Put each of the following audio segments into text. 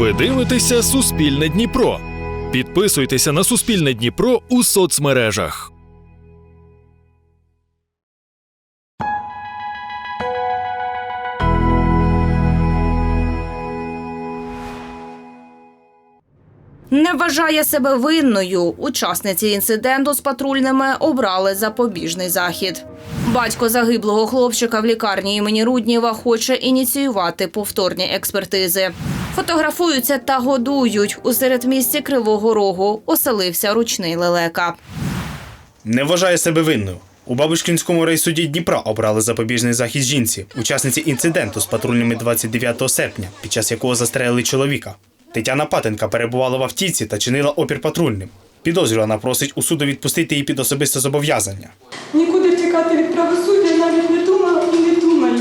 Ви дивитеся Суспільне Дніпро. Підписуйтеся на Суспільне Дніпро у соцмережах. Не вважає себе винною. Учасниці інциденту з патрульними обрали запобіжний захід. Батько загиблого хлопчика в лікарні імені Рудніва хоче ініціювати повторні експертизи. Фотографуються та годують. У середмісті Кривого Рогу оселився ручний лелека. Не вважає себе винною. У Бабушкінському райсуді Дніпра обрали запобіжний захід жінці, учасниці інциденту з патрульними 29 серпня, під час якого застрелили чоловіка. Тетяна Патенка перебувала в автівці та чинила опір патрульним. Підозрювана просить у суду відпустити її під особисте зобов'язання. Нікуди втікати від правосуддя навіть не думала і не думаю.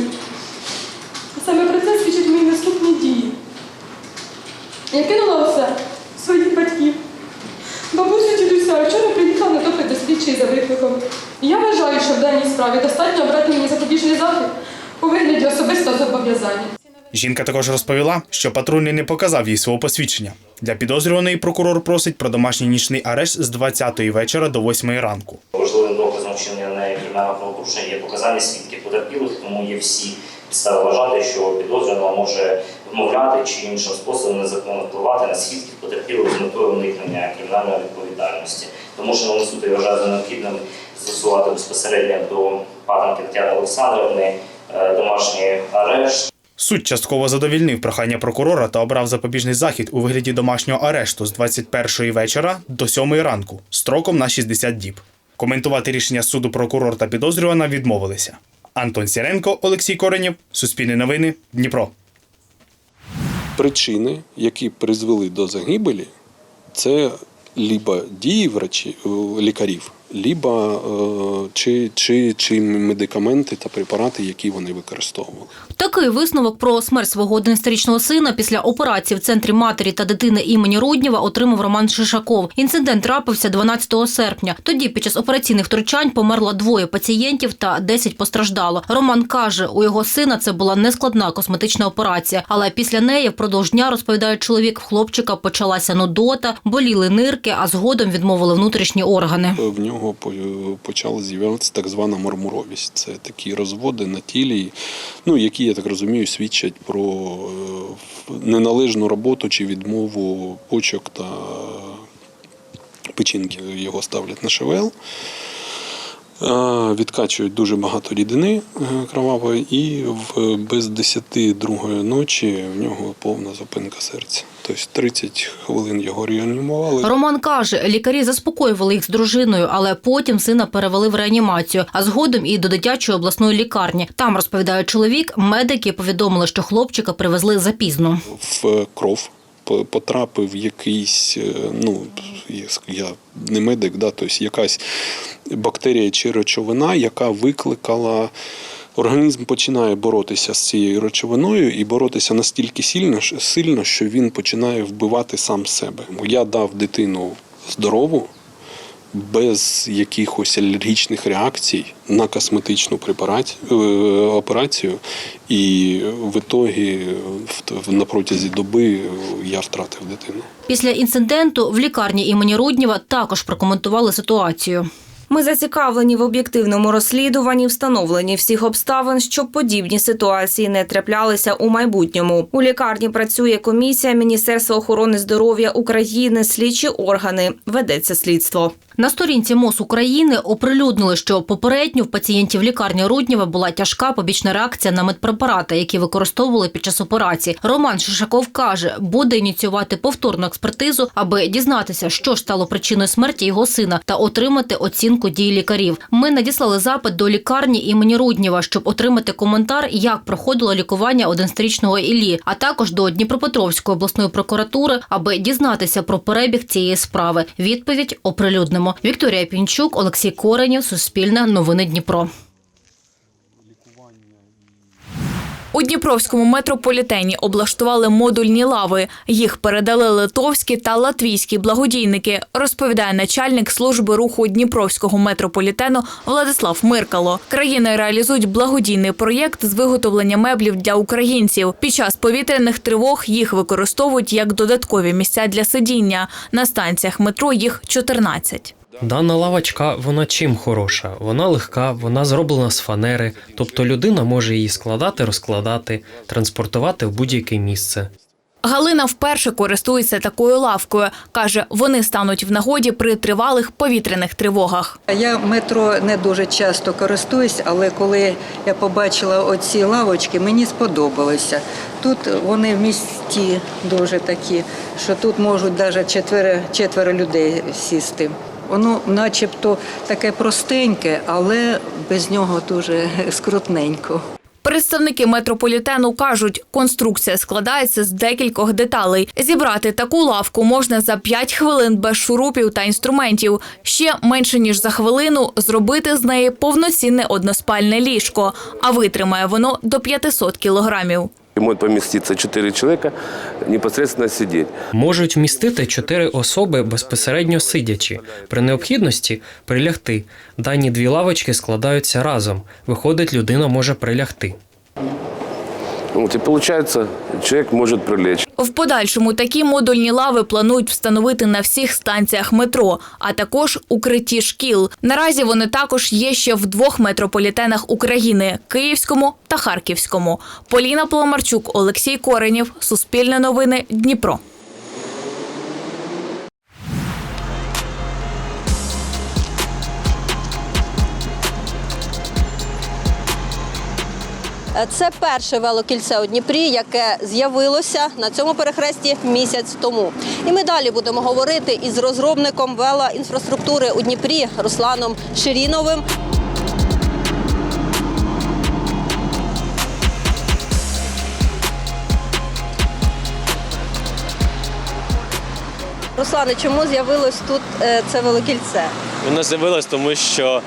Саме про це свідчать мої наступні дії. Я кинула все своїх батьків. Бабусю дідуся вчора приїхав на допит до слідчий за викликом. І я вважаю, що в даній справі достатньо обрати мені запобіжний захід у вигляді особистого зобов'язання. Жінка також розповіла, що патрульний не показав їй свого посвідчення. Для підозрюваної прокурор просить про домашній нічний арешт з 20-ї вечора до 8-ї ранку. Важливим доказом вчинення нею кримінального правопорушення є показання свідків потерпілих, тому є всі підстави вважати, що підозрювана може вмовляти чи іншим способом незаконно впливати на свідків потерпілих з метою уникнення кримінальної відповідальності. Тому що на суд я необхідним застосувати безпосередньо до патенки Тетяни Олександрівни е, домашній арешт. Суд частково задовільнив прохання прокурора та обрав запобіжний захід у вигляді домашнього арешту з 21-ї вечора до 7-ї ранку строком на 60 діб. Коментувати рішення суду прокурор та підозрювана відмовилися. Антон Сіренко, Олексій Коренєв, Суспільне новини, Дніпро. Причини, які призвели до загибелі, це либо дії врачі, е, лікарів, либо е, чи, чи, чи медикаменти та препарати, які вони використовували. Такий висновок про смерть свого 11-річного сина після операції в центрі матері та дитини імені Руднєва отримав Роман Шишаков. Інцидент трапився 12 серпня. Тоді під час операційних втручань померло двоє пацієнтів та 10 постраждало. Роман каже, у його сина це була нескладна косметична операція, але після неї впродовж дня розповідає чоловік, в хлопчика почалася нудота, боліли нирки, а згодом відмовили внутрішні органи. В нього по- почала з'являтися так звана мармуровість. Це такі розводи на тілі, ну, які, я так розумію, свідчать про е, неналежну роботу чи відмову почок та печінки. Його ставлять на ШВЛ. Е, Відкачують дуже багато рідини е, кровавої, і в без 10 другої ночі в нього повна зупинка серця. Тобто 30 хвилин його реанімували. Роман каже, лікарі заспокоювали їх з дружиною, але потім сина перевели в реанімацію, а згодом і до дитячої обласної лікарні. Там розповідає чоловік, медики повідомили, що хлопчика привезли запізно. в кров потрапив якийсь, е, ну я не медик, да, тобто якась бактерія чи речовина, яка викликала. Організм починає боротися з цією речовиною і боротися настільки сильно, що- він починає вбивати сам себе. Я дав дитину здорову, без якихось алергічних реакцій на косметичну е, операцію, і в ітогі на протязі доби я втратив дитину. Після інциденту в лікарні імені Руднєва також прокоментували ситуацію. Ми зацікавлені в об'єктивному розслідуванні, встановленні всіх обставин, щоб подібні ситуації не траплялися у майбутньому. У лікарні працює комісія Міністерства охорони здоров'я України, слідчі органи. Ведеться слідство. На сторінці МОЗ України оприлюднили, що попередньо в пацієнтів лікарні Руднєва була тяжка побічна реакція на медпрепарати, які використовували під час операції. Роман Шишаков каже, буде ініціювати повторну експертизу, аби дізнатися, що ж стало причиною смерті його сина, та отримати оцінку дій лікарів. Ми надіслали запит до лікарні імені Руднєва, щоб отримати коментар, як проходило лікування 11-річного Іллі, а також до Дніпропетровської обласної прокуратури, аби дізнатися про перебіг цієї справи. Відповідь оприлюднимо. Вікторія Пінчук, Олексій Коренів, Суспільне, Новини Дніпро. У Дніпровському метрополітені облаштували модульні лави. Їх передали литовські та латвійські благодійники, розповідає начальник служби руху Дніпровського метрополітену Владислав Миркало. Країни реалізують благодійний проєкт з виготовлення меблів для українців. Під час повітряних тривог їх використовують як додаткові місця для сидіння. На станціях метро їх 14. Дана лавочка, вона чим хороша? Вона легка, вона зроблена з фанери, тобто людина може її складати, розкладати, транспортувати в будь-яке місце. Галина вперше користується такою лавкою. Каже, вони стануть в нагоді при тривалих повітряних тривогах. Я метро не дуже часто користуюсь, але коли я побачила оці лавочки, мені сподобалося. Тут вони в місті дуже такі, що тут можуть навіть четверо, четверо людей сісти. Воно начебто таке простеньке, але без нього дуже скрутненько. Представники метрополітену кажуть, конструкція складається з декількох деталей. Зібрати таку лавку можна за 5 хвилин без шурупів та інструментів. Ще менше ніж за хвилину зробити з неї повноцінне односпальне ліжко, а витримає воно до 500 кілограмів. Может поместиться 4 человека непосредственно сидеть. Можуть вмістити чотири особи безпосередньо сидячи. При необхідності прилягти. Дані дві лавочки складаються разом. Виходить, людина може прилягти. Вот, и получается, человек может прилечь. В подальшому такі модульні лави планують встановити на всіх станціях метро, а також укритті шкіл. Наразі вони також є ще в двох метрополітенах України Київському та Харківському. Поліна Поломарчук, Олексій Коренів, Суспільне новини, Дніпро. Це перше велокільце у Дніпрі, яке з'явилося на цьому перехресті місяць тому. І ми далі будемо говорити із розробником велоінфраструктури у Дніпрі Русланом Ширіновим. Руслане, чому з'явилось тут е, це велокільце? Воно з'явилось, тому що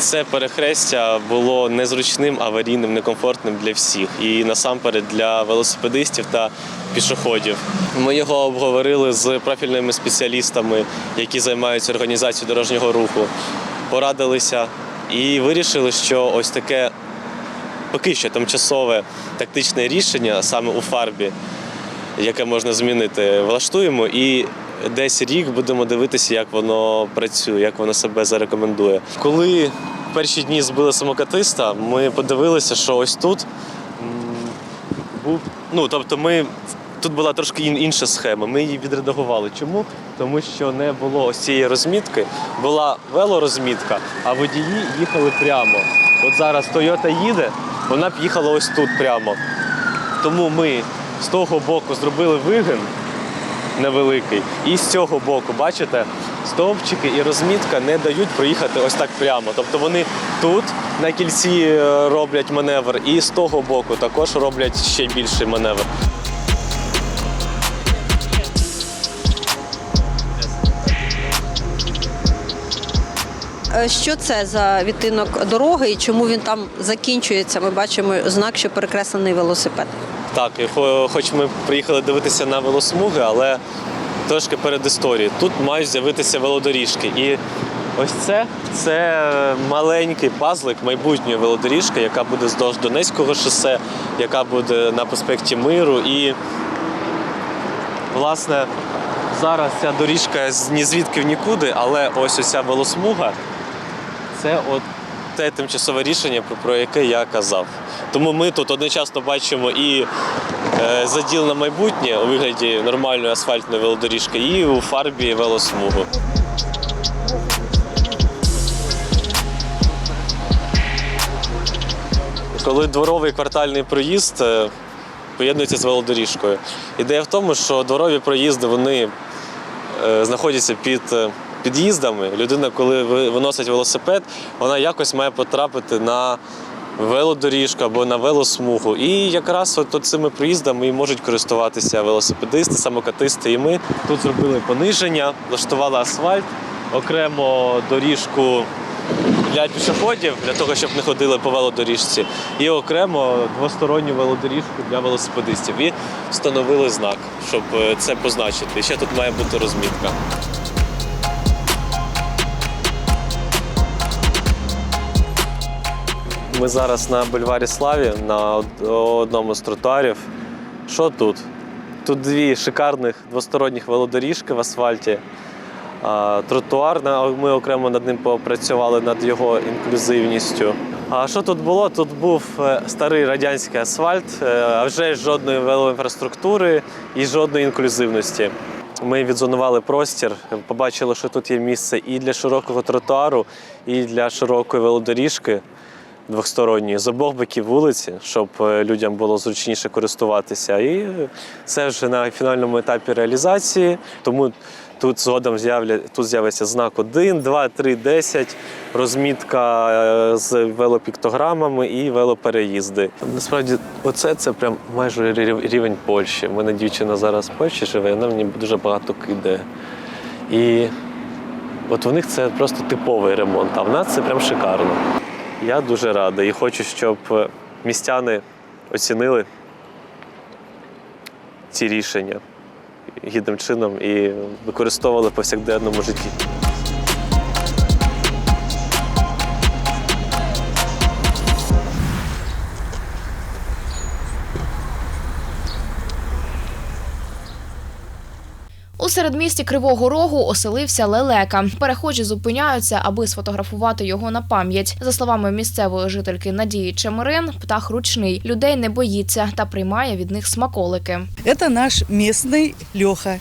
це перехрестя було незручним, аварійним, некомфортним для всіх. І насамперед для велосипедистів та пішоходів. Ми його обговорили з профільними спеціалістами, які займаються організацією дорожнього руху. Порадилися і вирішили, що ось таке поки що тимчасове тактичне рішення саме у фарбі, яке можна змінити, влаштуємо і десь рік будемо дивитися, як воно працює, як воно себе зарекомендує. Коли перші дні збили самокатиста, ми подивилися, що ось тут був. Ну, тобто, ми тут була трошки інша схема. Ми її відредагували. Чому? Тому що не було ось цієї розмітки, була велорозмітка, а водії їхали прямо. От зараз Toyota їде, вона б їхала ось тут прямо. Тому ми з того боку зробили вигин невеликий. І з цього боку, бачите, стовпчики і розмітка не дають проїхати ось так прямо. Тобто вони тут на кільці е, роблять маневр, і з того боку також роблять ще більший маневр. Е, Що це за відтинок дороги і чому він там закінчується? Ми бачимо знак, що перекреслений велосипед. Так, хоч ми приїхали дивитися на велосмуги, але трошки перед історією. Тут мають з'явитися велодоріжки. І ось це це маленький пазлик майбутньої велодоріжки, яка буде вздовж Донецького шосе, яка буде на проспекті Миру. І, власне, зараз ця доріжка ні звідки в нікуди, але ось оця велосмуга це от те тимчасове рішення, про, яке я казав. Тому ми тут одночасно бачимо і е, заділ на майбутнє у вигляді нормальної асфальтної велодоріжки, і у фарбі велосмугу. Коли дворовий квартальний проїзд е, поєднується з велодоріжкою. Ідея в тому, що дворові проїзди вони е, знаходяться під під'їздами. Людина, коли виносить велосипед, вона якось має потрапити на велодоріжку або на велосмугу. І якраз от, цими проїздами і можуть користуватися велосипедисти, самокатисти. І ми тут зробили пониження, влаштували асфальт, окремо доріжку для пішоходів, для того, щоб не ходили по велодоріжці, і окремо двосторонню велодоріжку для велосипедистів. І встановили знак, щоб е, це позначити. І ще тут має бути розмітка. Ми зараз на бульварі Славі на одному з тротуарів. Що тут? Тут дві шикарних двосторонніх велодоріжки в асфальті. Тротуар, ми окремо над ним попрацювали над його інклюзивністю. А що тут було? Тут був е, старий радянський асфальт, е, а вже жодної велоінфраструктури і жодної інклюзивності. Ми відзонували простір, побачили, що тут є місце і для широкого тротуару, і для широкої велодоріжки двосторонньої з обох боків вулиці, щоб е, людям було зручніше користуватися. І це вже на фінальному етапі реалізації. Тому тут згодом тут з'явиться знак 1, 2, 3, 10, розмітка е, з велопіктограмами і велопереїзди. Насправді, оце це прям майже рівень Польщі. У мене дівчина зараз в Польщі живе, вона мені дуже багато кидає. І от у них це просто типовий ремонт, а в нас це прям шикарно. Я дуже радий і хочу, щоб е, містяни оцінили ці рішення гідним чином і використовували в повсякденному житті. середмісті Кривого Рогу оселився лелека. Перехожі зупиняються, аби сфотографувати його на пам'ять. За словами місцевої жительки Надії Чемерин, птах ручний, людей не боїться та приймає від них смаколики. Это наш местный Леха.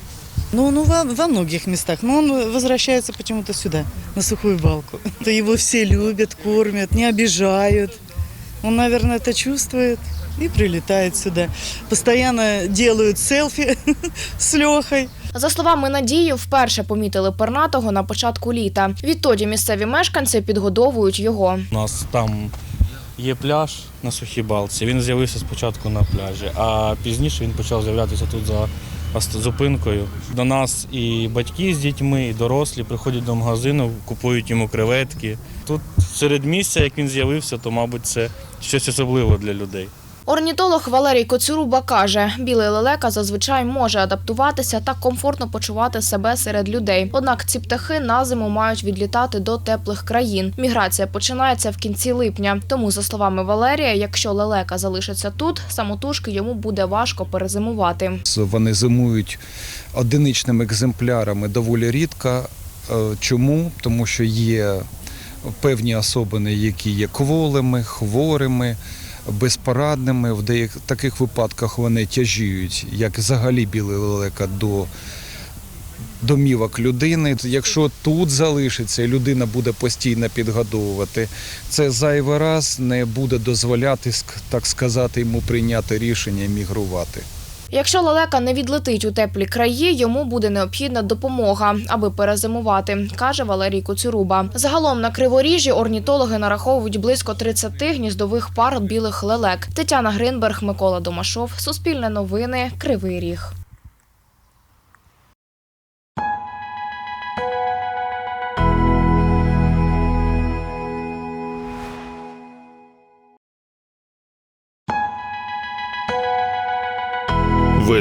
Ну, он во, во многих местах, но он возвращается почему-то сюда, на сухую балку. То его все любят, кормят, не обижают. Он, наверное, это чувствует и прилетает сюда. Постоянно делают селфи с Лехой. За словами Надії, вперше помітили пернатого на початку літа. Відтоді місцеві мешканці підгодовують його. У нас там є пляж на сухій балці. Він з'явився спочатку на пляжі, а пізніше він почав з'являтися тут за зупинкою. До нас і батьки з дітьми, і дорослі приходять до магазину, купують йому креветки. Тут серед місця, як він з'явився, то, мабуть, це щось особливе для людей. Орнітолог Валерій Коцюруба каже, білий лелека зазвичай може адаптуватися та комфортно почувати себе серед людей. Однак ці птахи на зиму мають відлітати до теплих країн. Міграція починається в кінці липня. Тому, за словами Валерія, якщо лелека залишиться тут, самотужки йому буде важко перезимувати. Вони зимують одиничними екземплярами доволі рідко. Е, Чому? Тому що є певні особини, які є кволими, хворими, безпорадними. В деяких таких випадках вони тяжіють, як взагалі білий лелека до домівок людини. Якщо тут залишиться людина буде постійно підгодовувати, це зайвий раз не буде дозволяти, так сказати, йому прийняти рішення мігрувати. Якщо лелека не відлетить у теплі краї, йому буде необхідна допомога, аби перезимувати, каже Валерій Коцюруба. Загалом на криворіжжі орнітологи нараховують близько 30 гніздових пар білих лелек. Тетяна Гринберг, Микола Домашов, Суспільне новини, Кривий Ріг.